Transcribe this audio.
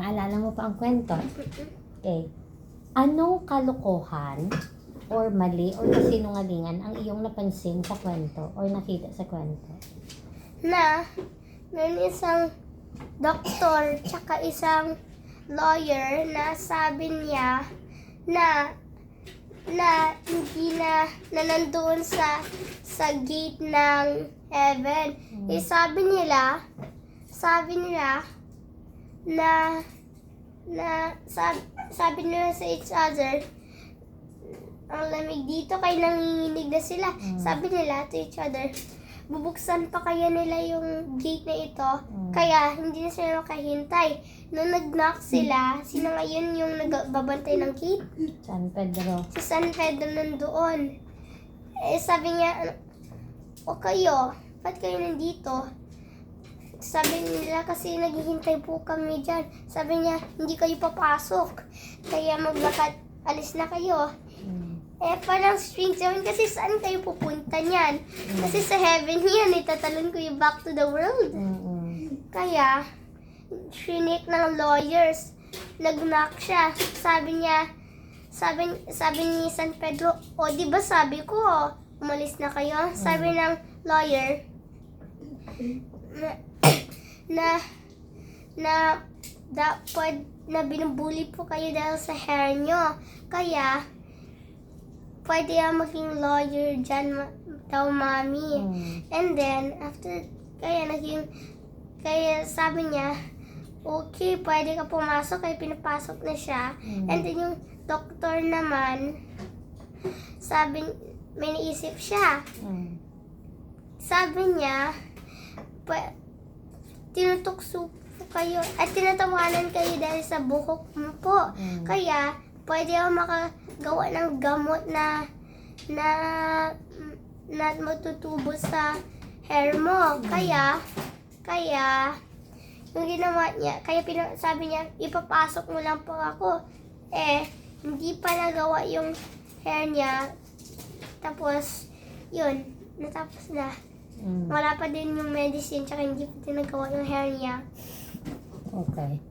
Naalala mo pa ang kwento? Okay. Anong kalokohan or mali or kasinungalingan ang iyong napansin sa kwento or nakita sa kwento? na meron isang doktor tsaka isang lawyer na sabi niya na na hindi na na nandoon sa sa gate ng heaven. Eh, sabi nila, sabi nila na na sabi, sabi nila sa each other ang lamig dito kaya nanginginig na sila. Mm. Sabi nila to each other, bubuksan pa kaya nila yung gate na ito. Mm. Kaya hindi na sila makahintay. Nung nag-knock sila, sino ngayon yung nagbabantay ng gate? San Pedro. Si San Pedro nandoon. Eh, sabi niya, o kayo, ba't kayo nandito? Sabi nila kasi naghihintay po kami dyan. Sabi niya, hindi kayo papasok. Kaya maglakad, alis na kayo. Mm. Eh, parang strange naman kasi saan kayo pupunta niyan? Kasi sa heaven yan, itatalon ko yung back to the world. Mm-mm. Kaya, shinik ng lawyers. Nag-knock siya. Sabi niya, sabi, sabi ni San Pedro, o di ba sabi ko, umalis na kayo? Sabi ng lawyer, na, na, dapat na binubuli po kayo dahil sa hair nyo. Kaya, pwede yan maging lawyer dyan, ma- daw mami. Mm. And then, after, kaya naging, kaya sabi niya, okay, pwede ka pumasok, kaya pinapasok na siya. Mm. And then yung doktor naman, sabi, may naisip siya. Mm. Sabi niya, pa, tinutukso po kayo, at tinatawanan kayo dahil sa buhok mo po. Mm. Kaya, pwede ako makagawa ng gamot na na na matutubo sa hair mo. Kaya, kaya, yung ginawa niya, kaya pina, sabi niya, ipapasok mo lang po ako. Eh, hindi pa nagawa yung hair niya. Tapos, yun, natapos na. Mm. Wala pa din yung medicine, tsaka hindi pa din nagawa yung hair niya. Okay.